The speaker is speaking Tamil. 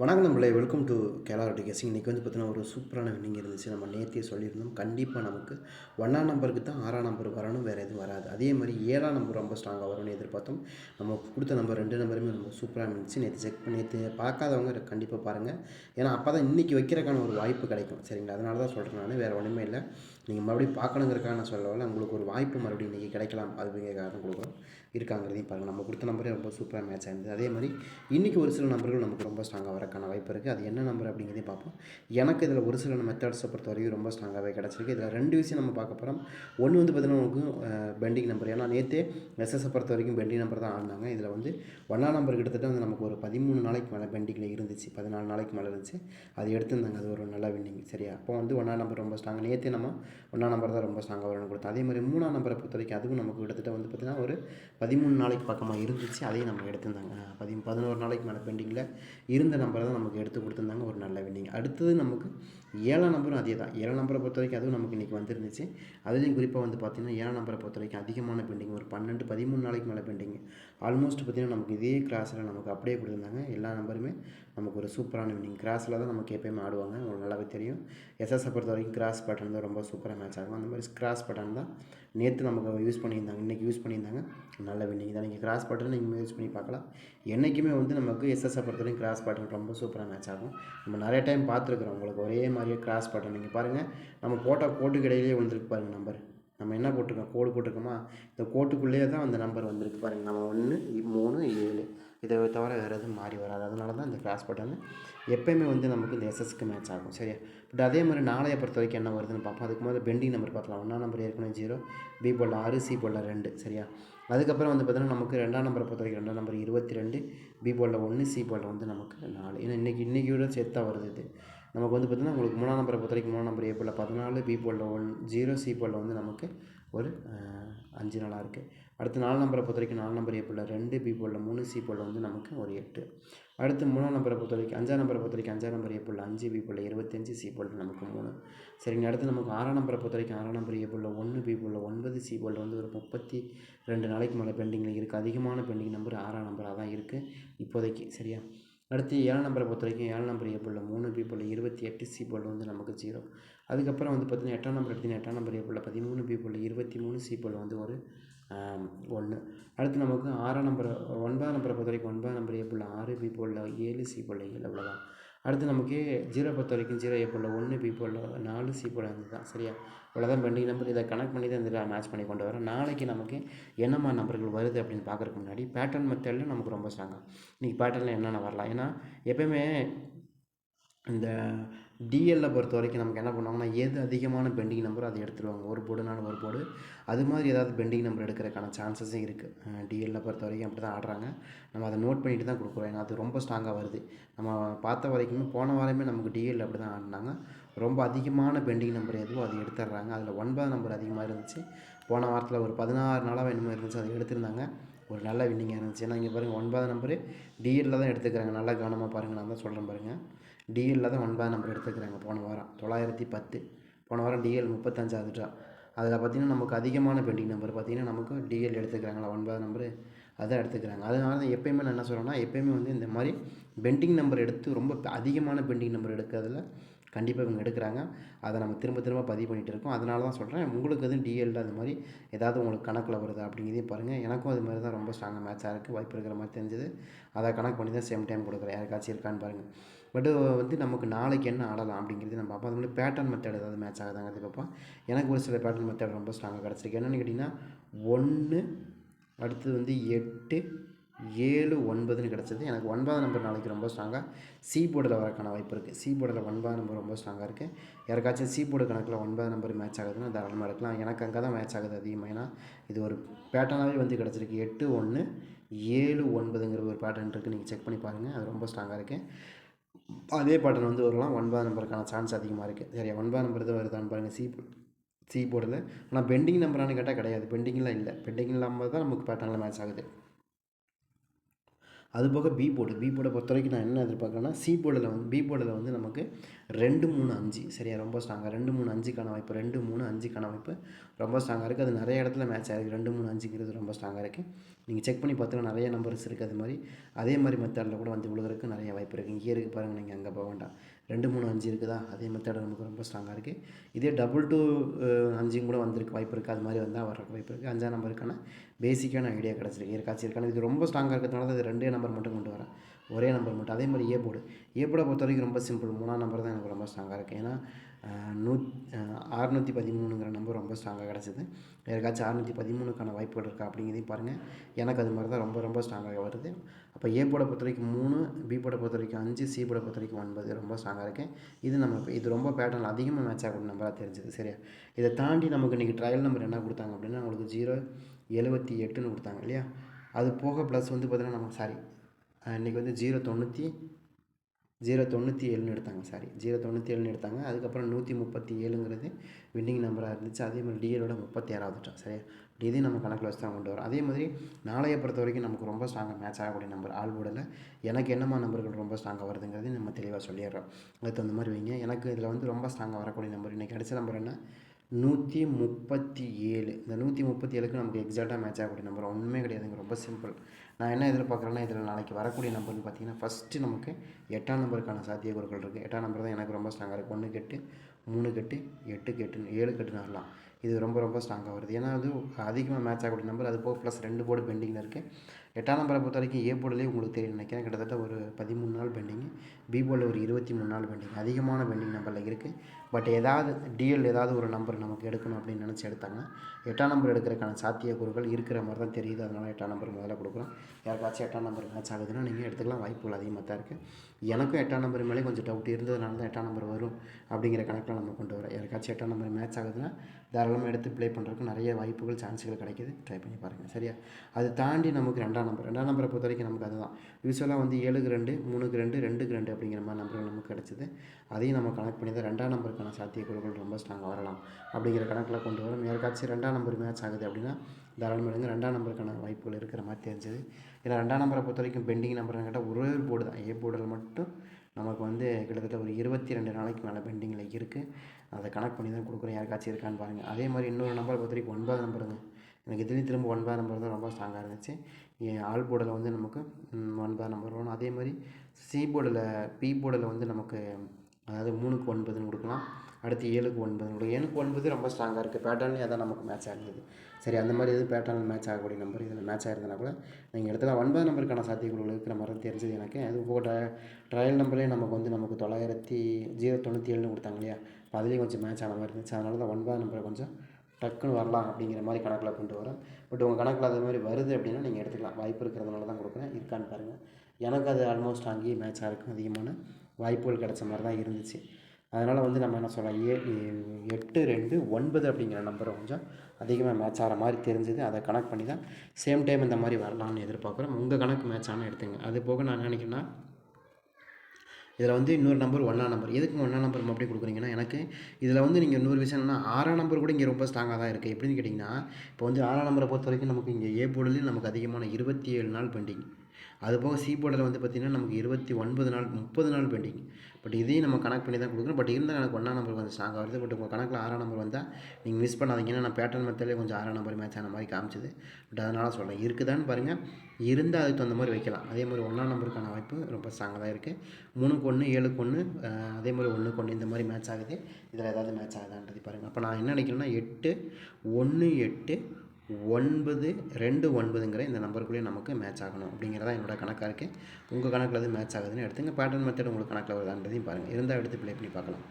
வணக்கம் நம்மளே வெல்கம் டு கேலாரட்டி கேசிங் இன்றைக்கி வந்து பார்த்தீங்கன்னா ஒரு சூப்பரான வின்னிங் இருந்துச்சு. நம்ம நேற்றே சொல்லியிருந்தோம். கண்டிப்பாக நமக்கு ஒன்றாம் நம்பருக்கு தான் ஆறாம் நம்பர் வரணும். வேறு எதுவும் வராது. அதே மாதிரி ஏழாம் நம்பர் ரொம்ப ஸ்ட்ராங்காக வரும்னு எதிர்பார்த்தோம். நம்ம கொடுத்த நம்பர் ரெண்டு நம்பருமே ரொம்ப சூப்பராக இருந்துச்சு. நேற்று செக் பண்ணி நேற்று பார்க்காதவங்க கண்டிப்பாக பாருங்கள் ஏன்னா அப்போ தான் இன்றைக்கி வைக்கிறக்கான ஒரு வாய்ப்பு கிடைக்கும். சரிங்களா? அதனால தான் சொல்கிறேன் நான். வேறு ஒன்றுமே இல்லை. நீங்கள் மறுபடியும் பார்க்கணுங்கிறக்காக நான் சொல்லவில்லை. உங்களுக்கு ஒரு வாய்ப்பு மறுபடியும் இன்றைக்கி கிடைக்கலாம். அப்படிங்கிறக்காக தான் கொடுக்குறோம். இருக்காங்கிறதையும் பாருங்கள் நம்ம கொடுத்த நம்பரே ரொம்ப சூப்பராக மேட்ச் ஆயிருந்தது. அதே மாதிரி இன்றைக்கி ஒரு சில நம்பர்கள் நமக்கு ரொம்ப ஸ்ட்ராங்காக வரக்கான வாய்ப்பு இருக்குது அது என்ன நம்பர் அப்படிங்கிறதையும் பார்ப்போம். எனக்கு இதில் ஒரு சில மெத்தட்ஸை பொறுத்த வரைக்கும் ரொம்ப ஸ்ட்ராங்காகவே கிடச்சிருக்கு. இதில் ரெண்டு விஷயம் நம்ம பார்க்க போகிறோம் ஒன்று வந்து பார்த்தீங்கன்னா உங்களுக்கு பெண்டிங் நம்பர் ஏன்னா நேற்றே எஸ்எஸ்ஸை பொறுத்த வரைக்கும் பெண்டிங் நம்பர் தான் ஆடினாங்க. இதில் வந்து ஒன்றாம் நம்பர் கிட்டத்தட்ட வந்து நமக்கு ஒரு பதிமூணு நாளைக்கு மேலே பெண்டிங்கில் இருந்துச்சு. பதினாலு நாளைக்கு மேலே இருந்துச்சு. அது எடுத்திருந்தாங்க. அது ஒரு நல்ல வின்னிங் சரியா? அப்போ வந்து ஒன்றாம் நம்பர் ரொம்ப ஸ்ட்ராங் நேற்றே நம்ம ஒன்றாம் நம்பர் தான் ரொம்ப ஸ்ட்ராங்காக வரணும் கொடுத்தோம். அதே மாதிரி மூணாம் நம்பரை பொறுத்த வரைக்கும் அதுவும் நமக்கு கிட்டத்தட்ட வந்து பார்த்திங்கன்னா ஒரு பதிமூணு நாளைக்கு பக்கமாக இருந்துச்சு அதையும் நம்ம எடுத்திருந்தாங்க. பதி பதினோரு நாளைக்கு மேலே பெண்டிங்கில் இருந்த நம்பரை தான் நமக்கு எடுத்து கொடுத்துருந்தாங்க ஒரு நல்ல வின்னிங் அடுத்தது நமக்கு ஏழாம் நம்பரும் அதே தான். ஏழாம் நம்பரை பொறுத்த வரைக்கும் அதுவும் நமக்கு இன்றைக்கி வந்துருந்துச்சு. அதுலேயும் குறிப்பாக வந்து பார்த்திங்கன்னா ஏழாம் நம்பரை பொறுத்த வரைக்கும் அதிகமான பெண்டிங் ஒரு பன்னெண்டு பதிமூணு நாளைக்கு மேலே பெண்டிங் ஆல்மோஸ்ட் பார்த்திங்கன்னா நமக்கு இதே கிராஸில் நமக்கு அப்படியே கொடுத்துருந்தாங்க. எல்லா நம்பருமே நமக்கு ஒரு சூப்பரான வின்னிங் கிராஸில் தான் நமக்கு எப்போயுமே ஆடுவாங்க. உங்களுக்கு நல்லாவே தெரியும். எஸ்எஸ்ஸை பொறுத்த வரைக்கும் கிராஸ் பேட்டர்ன் தான் ரொம்ப சூப்பராக மேட்ச் ஆகும். அந்த மாதிரி கிராஸ் பேட்டர்ன் தான் நேற்று நமக்கு யூஸ் பண்ணியிருந்தாங்க இன்றைக்கி யூஸ் பண்ணியிருந்தாங்க. நல்ல வின்னிங் தான் நீங்கள் கிராஸ் பாட்டில் நீங்கள் யூஸ் பண்ணி பார்க்கலாம். என்றைக்குமே வந்து நமக்கு எஸ்எஸ்ஸை பொறுத்தவரைக்கும் கிராஸ் பேட்டர்ன் ரொம்ப சூப்பராக மேட்ச் ஆகும். நம்ம நிறைய டைம் பார்த்துருக்குறோம் உங்களுக்கு. ஒரே மாதிரியே கிராஸ் பேட்டர்ன் நீங்கள் பாருங்கள் நம்ம போட்டால் கோட்டுக்கு இடையிலேயே வந்துருக்கு பாருங்கள் நம்பர் நம்ம என்ன போட்டிருக்கோம்? கோடு போட்டிருக்கோமா? இந்த கோட்டுக்குள்ளேயே தான் அந்த நம்பர் வந்திருக்கு பாருங்கள் நம்ம ஒன்று மூணு ஏழு. இதை தவிர வேறு எதுவும் மாறி வராது. அதனால தான் இந்த கிராஸ் வந்து எப்போயுமே வந்து நமக்கு இந்த எஸ்எஸ்க்கு மேட்ச் ஆகும். சரியா? பட் அதே மாதிரி நாளைய பொறுத்த வரைக்கும் என்ன வருதுன்னு பார்ப்போம். அதுக்கு முதல்ல பெண்டிங் நம்பர் பார்க்கலாம் ஒன்றாம் நம்பர் ஏற்கனவே ஜீரோ பி போல் ஆறு சி போல் ரெண்டு. சரியா? அதுக்கப்புறம் வந்து பார்த்தீங்கன்னா நமக்கு ரெண்டாம் நம்பரை பொறுத்த வரைக்கும் ரெண்டாம் நம்பர் இருபத்தி ரெண்டு பி போலில் ஒன்று சி போலில் வந்து நமக்கு நாலு. ஏன்னா இன்றைக்கி இன்றைக்கியோட சேர்த்தா வருது இது. நமக்கு வந்து பார்த்திங்கன்னா உங்களுக்கு மூணாம் நம்பரை பொறுத்த வரைக்கும் மூணாம் நம்பர் ஏ போல் பதினாலு பி போலில் ஒன் ஜீரோ சி போலில் வந்து நமக்கு ஒரு அஞ்சு நாளாக இருக்குது அடுத்து நாலு நம்பரை பொறுத்த வரைக்கும் நாலு நம்பர் ஏ ரெண்டு பி மூணு சி வந்து நமக்கு ஒரு எட்டு. அடுத்து மூணாம் நம்பரை பொறுத்த வரைக்கும் அஞ்சாம் நம்பரை பொறுத்த வரைக்கும் அஞ்சாம் நம்பர் ஏ அஞ்சு பி போலில் இருபத்தஞ்சு சி போலில் நமக்கு மூணு. சரிங்க அடுத்து நமக்கு ஆறாம் நம்பரை பொறுத்த வரைக்கும் ஆறாம் நம்பர் ஏ ஒன்று பி போலில் ஒன்பது சி வந்து ஒரு முப்பத்தி ரெண்டு நாளைக்கு மேலே பெண்டிங்கில் இருக்குது. அதிகமான பெண்டிங் நம்பர் ஆறாம் நம்பராக தான் இருக்குது இப்போதைக்கு சரியா? அடுத்து ஏழாம் நம்பரை பொறுத்த வரைக்கும் ஏழாம் நம்பர் ஏ போல் மூணு பி போல் இருபத்தி எட்டு சி போல் வந்து நமக்கு ஜீரோ. அதுக்கப்புறம் வந்து பார்த்திங்கன்னா எட்டாம் நம்பர் எடுத்திங்கன்னா எட்டாம் நம்பர் ஏ போல் பதிமூணு பி போல் இருபத்தி மூணு சி போல் வந்து ஒரு ஒன்று அடுத்து நமக்கு ஆறாம் நம்பர் ஒன்பதாம் நம்பரை பொறுத்த வரைக்கும் ஒன்பதாம் நம்பர் ஏ போல் ஆறு பி போல் ஏழு சி போல் ஏழு அவ்வளோதான் அடுத்து நமக்கு ஜீரோ பொறுத்த வரைக்கும் ஜீரோ ஏ போல் ஒன்று பி போல் நாலு சி போல் அஞ்சு தான் சரியா? இவ்வளோதான் பெண்டிங் நம்பர் இதை கனெக்ட் பண்ணி தான் இந்த மேட்ச் பண்ணி கொண்டு வரோம் நாளைக்கு நமக்கு என்னம்மா நம்பர்கள் வருது அப்படின்னு பார்க்குறதுக்கு முன்னாடி பேட்டர்ன் மெத்தடில் நமக்கு ரொம்ப ஸ்ட்ராங்காக இன்றைக்கி பேட்டர்னில் என்னென்ன வரலாம்? ஏன்னா எப்போயுமே இந்த டிஎல்ல பொறுத்த வரைக்கும் நமக்கு என்ன பண்ணுவாங்கன்னா எது அதிகமான பெண்டிங் நம்பரோ அதை எடுத்துருவாங்க. ஒரு போர்டுனாலும் ஒரு போர்டு அது மாதிரி ஏதாவது பெண்டிங் நம்பர் எடுக்கிறதுக்கான சான்சஸும் இருக்குது டிஎல்ல பொறுத்த வரைக்கும் அப்படி தான் ஆடுறாங்க. நம்ம அதை நோட் பண்ணிட்டு தான் கொடுக்குறோம். ஏன்னா அது ரொம்ப ஸ்ட்ராங்காக வருது. நம்ம பார்த்த வரைக்குமே போன வாரமே நமக்கு டிஎல் அப்படி தான் ஆடினாங்க. ரொம்ப அதிகமான பெண்டிங் நம்பர் எதுவோ அதை எடுத்துடுறாங்க. அதில் ஒன்பது நம்பர் அதிகமாக இருந்துச்சு. போன வாரத்தில் ஒரு பதினாறு நாளாக என்னமோ இருந்துச்சு. அதை எடுத்திருந்தாங்க. ஒரு நல்ல வின்னிங்காக இருந்துச்சு. ஏன்னா இங்கே பாருங்கள் ஒன்பது நம்பரு டிஎல்ல தான் எடுத்துக்கிறாங்க. நல்லா கவனமாக பாருங்கள் நான் தான் சொல்கிறேன் பாருங்கள் டிஎல்ல தான் ஒன்பதாம் நம்பர் எடுத்துக்கிறாங்க போன வாரம் தொள்ளாயிரத்தி பத்து. போன வாரம் டிஎல் முப்பத்தஞ்சாவது ட்ரா அதில் பார்த்திங்கன்னா நமக்கு அதிகமான பெண்டிங் நம்பர் பார்த்திங்கன்னா நமக்கு டிஎல் எடுத்துக்கிறாங்களா ஒன்பது நம்பரு அதான் எடுத்துக்கிறாங்க அதனால தான் எப்போயுமே நான் என்ன சொல்கிறேன்னா எப்போயுமே வந்து இந்த மாதிரி பெண்டிங் நம்பர் எடுத்து ரொம்ப அதிகமான பெண்டிங் நம்பர் எடுக்கிறதுல கண்டிப்பாக இவங்க எடுக்கிறாங்க. அதை நம்ம திரும்ப திரும்ப பதிவு பண்ணிகிட்டு இருக்கோம். அதனால தான் சொல்கிறேன் உங்களுக்கு எதுவும் டிஎல்ல அது மாதிரி ஏதாவது உங்களுக்கு கணக்கில் வருது அப்படிங்கிறதையும் பாருங்கள் எனக்கும் அது மாதிரி தான் ரொம்ப ஸ்ட்ராங்காக மேட்சாக இருக்குது வாய்ப்பு இருக்கிற மாதிரி தெரிஞ்சது. அதை கணக்கு பண்ணி தான் சேம் டைம் கொடுக்குறேன். யாருக்காச்சும் இருக்கான்னு பாருங்கள் பட் வந்து நமக்கு நாளைக்கு என்ன ஆடலாம் அப்படிங்கிறது நம்ம பார்ப்போம் அது மாதிரி பேட்டர்ன் மெத்தட் ஏதாவது மேட்ச் ஆகுதாங்கிறது பார்ப்போம் எனக்கு ஒரு சில பேட்டர்ன் மெத்தட் ரொம்ப ஸ்ட்ராங்காக கிடச்சிருக்கு. என்னென்னு கேட்டிங்கன்னா ஒன்று அடுத்தது வந்து எட்டு ஏழு ஒன்பதுன்னு கிடச்சது. எனக்கு ஒன்பதாம் நம்பர் நாளைக்கு ரொம்ப ஸ்ட்ராங்காக சி போர்டில் வரக்கான வாய்ப்பு இருக்குது சி போர்டில் ஒன்பதாம் நம்பர் ரொம்ப ஸ்ட்ராங்காக இருக்குது யாருக்காச்சும் சி போர்டு கணக்கில் ஒன்பதாம் நம்பர் மேட்ச் ஆகுதுன்னா தாராளமாக எடுக்கலாம். எனக்கு அங்கே தான் மேட்ச் ஆகுது அதிகமாக ஏன்னா இது ஒரு பேட்டர்னாகவே வந்து கிடச்சிருக்கு. எட்டு ஒன்று ஏழு ஒன்பதுங்கிற ஒரு பேட்டர்ன் இருக்குது நீங்கள் செக் பண்ணி பாருங்கள் அது ரொம்ப ஸ்ட்ராங்காக இருக்குது அதே பேட்டர்ன் வந்து வரலாம். ஒன்பதாம் நம்பருக்கான சான்ஸ் அதிகமாக இருக்குது சரியா? ஒன்பதாம் நம்பர் தான் வருதான்னு பாருங்கள் சி சி போர்டில் ஆனால் பெண்டிங் நம்பரானு கேட்டால் கிடையாது. பெண்டிங்லாம் இல்லை. பெண்டிங் இல்லாமல் தான் நமக்கு பேட்டர்னில் மேட்ச் ஆகுது. அது போக பி போர்டு பி போர்டை பொறுத்த வரைக்கும் நான் என்ன எதிர்பார்க்குறேன்னா சி போர்டில் வந்து பி போர்டில் வந்து நமக்கு ரெண்டு மூணு அஞ்சு. சரியா? ரொம்ப ஸ்ட்ராங்காக ரெண்டு மூணு அஞ்சுக்கான வாய்ப்பு. ரெண்டு மூணு அஞ்சுக்கான வாய்ப்பு ரொம்ப ஸ்ட்ராங்காக இருக்குது அது நிறைய இடத்துல மேட்ச் ஆகிருக்கு ரெண்டு மூணு அஞ்சுங்கிறது ரொம்ப ஸ்ட்ராங்காக இருக்குது நீங்கள் செக் பண்ணி பார்த்தீங்கன்னா நிறைய நம்பர்ஸ் இருக்குது அது மாதிரி அதே மாதிரி மெத்தடில் கூட வந்து விழுகிறதுக்கு நிறைய வாய்ப்பு இருக்குது இங்கே இருக்குது பாருங்கள் நீங்கள் அங்கே போக வேண்டாம். ரெண்டு மூணு அஞ்சு இருக்குதா? அதே மெத்தட் நமக்கு ரொம்ப ஸ்ட்ராங்காக இருக்குது இதே டபுள் டூ அஞ்சும் கூட வந்திருக்கு. வாய்ப்பு இருக்குது அது மாதிரி வந்தால் வர வாய்ப்பு இருக்குது அஞ்சாம் நம்பருக்கான பேசிக்கான ஐடியா கிடச்சிருக்கு. ஏற்காச்சும் இருக்கான. இது ரொம்ப ஸ்ட்ராங்காக இருக்கிறதுனால தான் இது ரெண்டே நம்பர் மட்டும் கொண்டு வரேன். ஒரே நம்பர் மட்டும். அதே மாதிரி ஏ போர்டு ஏ போர்டை பொறுத்த வரைக்கும் ரொம்ப சிம்பிள் மூணாம் நம்பர் தான் எனக்கு ரொம்ப ஸ்ட்ராங்காக இருக்குது ஏன்னா நூ அறுநூற்றி பதிமூணுங்கிற நம்பர் ரொம்ப ஸ்ட்ராங்காக கிடச்சிது. யாருக்காச்சும் அறுநூற்றி பதிமூணுக்கான வாய்ப்புகள் இருக்கா அப்படிங்கிறதையும் பாருங்கள் எனக்கு அது மாதிரி தான் ரொம்ப ரொம்ப ஸ்ட்ராங்காக வருது. அப்போ ஏ போட பொறுத்த வரைக்கும் மூணு பி போட பொறுத்த வரைக்கும் அஞ்சு சி போட பொறுத்த வரைக்கும் ஒன்பது ரொம்ப ஸ்ட்ராங்காக இருக்குது இது நம்ம இது ரொம்ப பேட்டர்ன் அதிகமாக மேட்ச் ஆகக்கூடிய நம்பராக தெரிஞ்சுது. சரியா? இதை தாண்டி நமக்கு இன்றைக்கி ட்ரையல் நம்பர் என்ன கொடுத்தாங்க அப்படின்னா உங்களுக்கு ஜீரோ எழுபத்தி எட்டுன்னு கொடுத்தாங்க இல்லையா? அது போக ப்ளஸ் வந்து பார்த்திங்கன்னா நமக்கு சாரி இன்றைக்கி வந்து ஜீரோ தொண்ணூற்றி ஜீரோ தொண்ணூற்றி ஏழுன்னு எடுத்தாங்க சாரி ஜீரோ தொண்ணூற்றி ஏழுன்னு எடுத்தாங்க. அதுக்கப்புறம் நூற்றி முப்பத்தி ஏழுங்கிறது வின்னிங் நம்பராக இருந்துச்சு. அதே மாதிரி டிஎலோட முப்பத்தி ஆறாவது சரியா? டிதே நம்ம கணக்கில் வச்சு தான் கொண்டு வரும். அதே மாதிரி நாளைய பொறுத்த வரைக்கும் நமக்கு ரொம்ப ஸ்ட்ராங்காக மேட்ச் ஆகக்கூடிய நம்பர் ஆல் போர்டில் எனக்கு என்னமா நம்பர்கள் ரொம்ப ஸ்ட்ராங்காக வருதுங்கிறது நம்ம தெளிவாக சொல்லிடுறோம். அதுக்கு தகுந்த மாதிரி வைங்க. எனக்கு இதில் வந்து ரொம்ப ஸ்ட்ராங்காக வரக்கூடிய நம்பர் இன்றைக்கி கிடைச்ச நம்பர் என்ன? நூற்றி முப்பத்தி ஏழு. இந்த நூற்றி முப்பத்தி ஏழுக்கு நமக்கு எக்ஸாக்டாக மேட்ச் ஆகக்கூடிய நம்பர் ஒன்றுமே கிடையாதுங்க. ரொம்ப சிம்பிள் நான் என்ன எதிர்பார்க்குறேன்னா இதில் நாளைக்கு வரக்கூடிய நம்பர்னு பார்த்தீங்கன்னா ஃபஸ்ட்டு நமக்கு எட்டாம் நம்பருக்கான சாத்தியக்கூறுகள் இருக்குது எட்டாம் நம்பர் தான் எனக்கு ரொம்ப ஸ்ட்ராங்காக இருக்குது ஒன்று கெட்டு மூணு கெட்டு எட்டு கெட்டு ஏழு கெட்டுன்னு வரலாம். இது ரொம்ப ரொம்ப ஸ்ட்ராங்காக வருது. ஏன்னா அது அதிகமாக மேட்ச் ஆகக்கூடிய நம்பர் அது போக ப்ளஸ் ரெண்டு போர்டு பெண்டிங்கில் இருக்குது எட்டாம் நம்பரை பொறுத்த வரைக்கும் ஏ போர்டிலே உங்களுக்கு தெரியும் நினைக்கிறேன். கிட்டத்தட்ட ஒரு பதிமூணு நாள் பெண்டிங் பி போர்டில் ஒரு இருபத்தி மூணு நாள் பெண்டிங் அதிகமான பெண்டிங் நம்பரில் இருக்குது பட் ஏதாவது டிஎல் ஏதாவது ஒரு நம்பர் நமக்கு எடுக்கணும் அப்படின்னு நினச்சி எடுத்தாங்கன்னா எட்டாம் நம்பர் எடுக்கிறதுக்கான சாத்தியக்கூறுகள் இருக்கிற மாதிரி தான் தெரியுது. அதனால் எட்டாம் நம்பர் முதல்ல கொடுக்குறோம். யாருக்காச்சும் எட்டாம் நம்பர் மேட்ச் ஆகுதுன்னா நீங்கள் எடுத்துக்கலாம். வாய்ப்புகள் அதிகமாக தான் இருக்குது எனக்கும் எட்டாம் நம்பர் மேலே கொஞ்சம் டவுட் இருந்ததுனால தான் எட்டாம் நம்பர் வரும் அப்படிங்கிற கணக்கில் நம்ம கொண்டு வரோம். யாருக்காச்சும் எட்டாம் நம்பர் மேட்ச் ஆகுதுன்னா தாராளமாக எடுத்து ப்ளே பண்ணுறதுக்கு நிறைய வாய்ப்புகள் சான்ஸுகள் கிடைக்கிது. ட்ரை பண்ணி பாருங்கள் சரியா? அது தாண்டி நமக்கு ரெண்டாம் நம்பர். ரெண்டாம் நம்பரை பொறுத்த வரைக்கும் நமக்கு அதுதான். யூஸ்வலாக வந்து ஏழுக்கு ரெண்டு மூணுக்கு ரெண்டு ரெண்டுக்கு ரெண்டு அப்படிங்கிற மாதிரி நம்பர்கள் நமக்கு கிடச்சிது. அதையும் நம்ம கனெக்ட் பண்ணி தான் ரெண்டாம் நம்பருக்கான சாத்தியக்கூறுகள் ரொம்ப ஸ்ட்ராங்காக வரலாம் அப்படிங்கிற கணக்கில் கொண்டு வரோம். யாருக்காச்சும் ரெண்டாம் நம்பர் மேட்ச் ஆகுது அப்படின்னா தாராளமாக எடுங்க ரெண்டாம் நம்பருக்கான வாய்ப்புகள் இருக்கிற மாதிரி தெரிஞ்சது. ஏன்னா ரெண்டாம் நம்பரை பொறுத்த வரைக்கும் பெண்டிங் நம்பர்னு கேட்டால் ஒரே ஒரு போர்டு தான். ஏ போர்டில் மட்டும் நமக்கு வந்து கிட்டத்தட்ட ஒரு இருபத்தி ரெண்டு நாளைக்கு மேலே பெண்டிங்கில் இருக்குது அதை கனெக்ட் பண்ணி தான் கொடுக்குறேன் யாருக்காச்சும் இருக்கான்னு பாருங்கள் அதே மாதிரி இன்னொரு நம்பரை பொறுத்த வரைக்கும் ஒன்பது நம்பருங்க. எனக்கு இதுலேயும் திரும்ப ஒன்பது நம்பர் தான் ரொம்ப ஸ்ட்ராங்காக இருந்துச்சு. ஆல் போர்டில் வந்து நமக்கு ஒன்பது நம்பர் வரும். அதே மாதிரி சி போர்டில் பி போர்டில் வந்து நமக்கு அதாவது மூணுக்கு ஒன்பதுன்னு கொடுக்கலாம். அடுத்து ஏழுக்கு ஒன்பது கொடுக்கும் ஏழுக்கு ஒன்பது ரொம்ப ஸ்ட்ராங்காக இருக்குது பேட்டர்ன்லேயே அதான் நமக்கு மேட்ச் ஆகுது. சரி அந்த மாதிரி எதுவும் பேட்டர்னில் மேட்ச் ஆகக்கூடிய நம்பர் இதில் மேட்ச் ஆகிருந்தனா கூட நீங்கள் இடத்துல ஒன்பது நம்பருக்கான சாத்தியக்கூறுகள் இருக்கிற மாதிரி தெரிஞ்சது எனக்கு. அது போக ட்ரையல் நம்பர்லேயே நமக்கு வந்து நமக்கு தொள்ளாயிரத்தி ஜீரோ தொண்ணூற்றி ஏழுன்னு கொடுத்தாங்க இல்லையா? இப்போ அதுலேயும் கொஞ்சம் மேட்ச் ஆன மாதிரி இருந்துச்சு. அதனால தான் ஒன்பது நம்பரை கொஞ்சம் டக்குன்னு வரலாம் அப்படிங்கிற மாதிரி கணக்கில் கொண்டு வரேன் பட் உங்கள் கணக்கில் அது மாதிரி வருது அப்படின்னா நீங்கள் எடுத்துக்கலாம். வாய்ப்பு இருக்கிறதுனால தான் கொடுக்குறேன். இருக்கான்னு பாருங்கள் எனக்கு அது ஆல்மோஸ்ட் அங்கேயே மேட்ச் ஆகிருக்கும் அதிகமான வாய்ப்புகள் கிடச்ச மாதிரி தான் இருந்துச்சு. அதனால் வந்து நம்ம என்ன சொல்லலாம்? ஏ எட்டு ரெண்டு ஒன்பது அப்படிங்கிற நம்பரை கொஞ்சம் அதிகமாக மேட்ச் ஆகிற மாதிரி தெரிஞ்சுது. அதை கனெக்ட் பண்ணி தான் சேம் டைம் இந்த மாதிரி வரலாம்னு எதிர்பார்க்குறோம். உங்கள் கணக்கு மேட்ச் ஆனால் எடுத்துங்க. அது போக நான் நினைக்கிறேன்னா இதில் வந்து இன்னொரு நம்பர் ஒன்றா நம்பர் எதுக்கு ஒன்றா நம்பர் அப்படி கொடுக்குறீங்கன்னா எனக்கு இதில் வந்து நீங்கள் இன்னொரு விஷயம் என்னென்னா ஆறாம் நம்பர் கூட இங்கே ரொம்ப ஸ்ட்ராங்காக தான் இருக்குது எப்படின்னு கேட்டிங்கன்னா இப்போ வந்து ஆறாம் நம்பரை பொறுத்த வரைக்கும் நமக்கு இங்கே ஏ போர்டுலேயும் நமக்கு அதிகமான இருபத்தி ஏழு நாள் பெண்டிங் அது போக சி போர்டில் வந்து பார்த்திங்கன்னா நமக்கு இருபத்தி ஒன்பது நாள் முப்பது நாள் பெண்டிங் பட் இதையும் நம்ம கனெக்ட் பண்ணி தான் கொடுக்குறோம் பட் இருந்தால் எனக்கு ஒன்றா நம்பர் கொஞ்சம் ஸ்ட்ராங்காக வருது. பட் உங்கள் கணக்கில் ஆறாம் நம்பர் வந்தால் நீங்கள் மிஸ் பண்ணாதீங்கன்னா நான் பேட்டர்ன் மெத்தட்லேயே கொஞ்சம் ஆறாம் நம்பர் மேட்ச் ஆன மாதிரி காமிச்சிது. பட் அதனால் சொல்கிறேன் இருக்குதான்னு பாருங்கள் இருந்தால் அதுக்கு தகுந்த மாதிரி வைக்கலாம். அதே மாதிரி ஒன்றாம் நம்பருக்கான வாய்ப்பு ரொம்ப ஸ்ட்ராங்காக தான் இருக்குது மூணுக்கு ஒன்று ஏழுக்கு ஒன்று அதே மாதிரி ஒன்றுக்கு ஒன்று இந்த மாதிரி மேட்ச் ஆகுது. இதில் ஏதாவது மேட்ச் ஆகுதான்றது பாருங்கள் அப்போ நான் என்ன நினைக்கிறேன்னா எட்டு ஒன்று எட்டு ஒன்பது ரெண்டு ஒன்பதுங்கிற இந்த நம்பருக்குள்ளேயே நமக்கு மேட்ச் ஆகணும். அப்படிங்கிறதா என்னோடய கணக்காக இருக்குது உங்கள் கணக்கில் அது மேட்ச் ஆகுதுன்னு எடுத்துங்க. பேட்டர்ன் மெத்தட் உங்களுக்கு கணக்கில் வருதான்றதையும் பாருங்கள் இருந்தால் எடுத்து ப்ளே பண்ணி பார்க்கலாம்.